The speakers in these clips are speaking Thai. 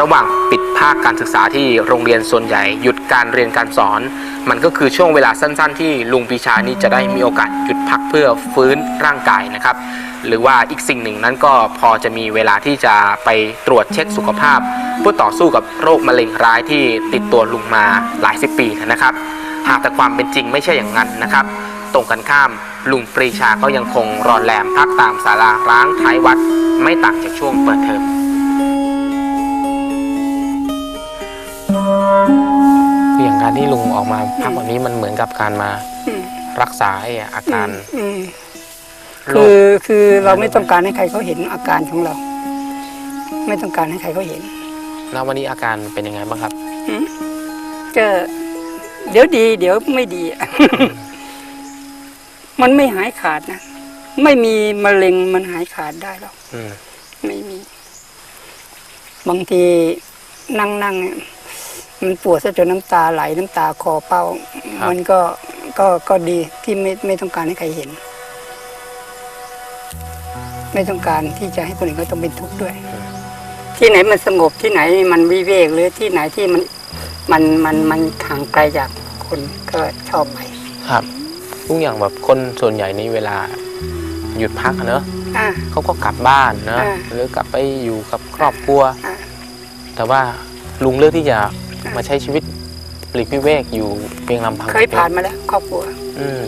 ระหว่างปิดภาคการศึกษาที่โรงเรียนส่วนใหญ่หยุดการเรียนการสอน มันก็คือช่วงเวลาสั้น ๆ ที่ลุงปรีชานี่จะได้มีโอกาสหยุดพักเพื่อฟื้นร่างกายนะครับ หรือว่าอีกสิ่งหนึ่งนั้นก็พอจะมีเวลาที่จะไปตรวจเช็คสุขภาพ เพื่อต่อสู้กับโรคมะเร็งร้ายที่ติดตัวลุงมาหลายสิบปีนะครับ หากแต่ความเป็นจริงไม่ใช่อย่างนั้นนะครับตรงกันข้ามลุงปรีชาก็ยังคงรอนแรมพักตามศาลาร้างท้ายวัด ไม่ต่างจากช่วงเปิดเทอม การที่ลุงออกมาพักแบบนี้มันเหมือนกับการมาอืมรักษาไอ้อาการอืมโรคือคคือเราไม่ต้องการให้ใครเขาเห็นอาการของเรา ไม่ต้องการให้ใครเขาเห็น แล้ววันนี้อาการเป็นยังไงบ้างครับอืมก็เดี๋ยวดี เดี๋ยวไม่ดี มันไม่หายขาดนะไม่มีมะเร็งมันหายขาดได้หรอกอืมไม่มี บางทีนั่งนั่งๆเนี่ย มันปวดซะจนน้ำตาไหลน้ำตาคอเป้ามันก็ก็ก็ดีที่ไม่ไม่ต้องการให้ใครเห็น ไม่ต้องการที่จะให้คนอื่นเขาต้องเป็นทุกข์ด้วย ที่ไหนมันสงบที่ไหนมันวิเวกหรือที่ไหนที่มันมันมันมันห่างไกลจากคนก็ชอบไปครับทุกอย่างแบบคนส่วนใหญ่นี่เวลาหยุดพักอะเนอะอ่า เขาก็กลับบ้านนะอ่า หรือกลับไปอยู่กับครอบครัว อ่า แต่ว่าลุงเลือกที่จะ มาใช้ชีวิตปลีกวิเวกอยู่เพียงลำพังเคยผ่านมาแล้ว ครอบครัวอืม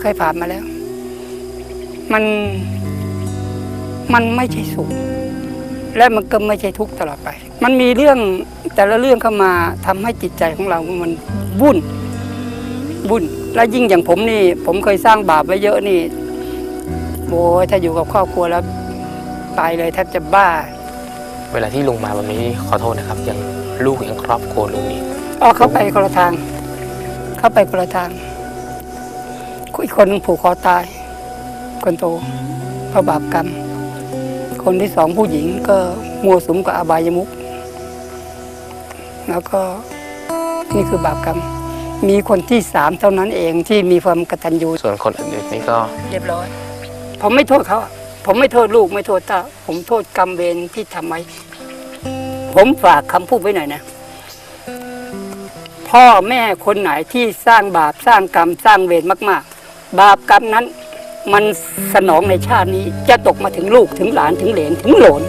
เคยผ่านมาแล้ว มัน มันไม่ใช่สุขและมันก็ไม่ใช่ทุกข์ตลอดไป มันมีเรื่องแต่ละเรื่องเข้ามาทำให้จิตใจของเรา มันวุ่นวุ่น และยิ่งอย่างผมนี่ ผมเคยสร้างบาปไว้เยอะนี่โอ้ยถ้าอยู่กับครอบครัวแล้วตายเลยแทบจะบ้า เวลาที่ลุงมาแบบนี้ขอโทษนะครับ ยังลูกยังครอบครัวลุงนี่อ๋อเข้าไปคนละทาง เข้าไปคนละทางอีกคนหนึงผูกคอตาย คนโตเพราะบาปกรรม คนที่สองผู้หญิงก็มัวสุมกับอบายมุกแล้วก็นี่คือบาปกรรม มีคนที่สามเท่านั้นเองที่มีความกตัญญูส่วนคนอื่นๆนี่ก็เรียบร้อย ผมไม่โทษเขาอะ ผมไม่โทษลูกไม่โทษตาผมโทษกรรมเวรที่ทำไว้ผมฝากคำพูดไว้หน่อยนะ พ่อแม่คนไหนที่สร้างบาปสร้างกรรมสร้างเวรมาก ๆ บาปกรรมนั้น มันสนองในชาตินี้จะตกมาถึงลูกถึงหลานถึงเหลนถึงหลน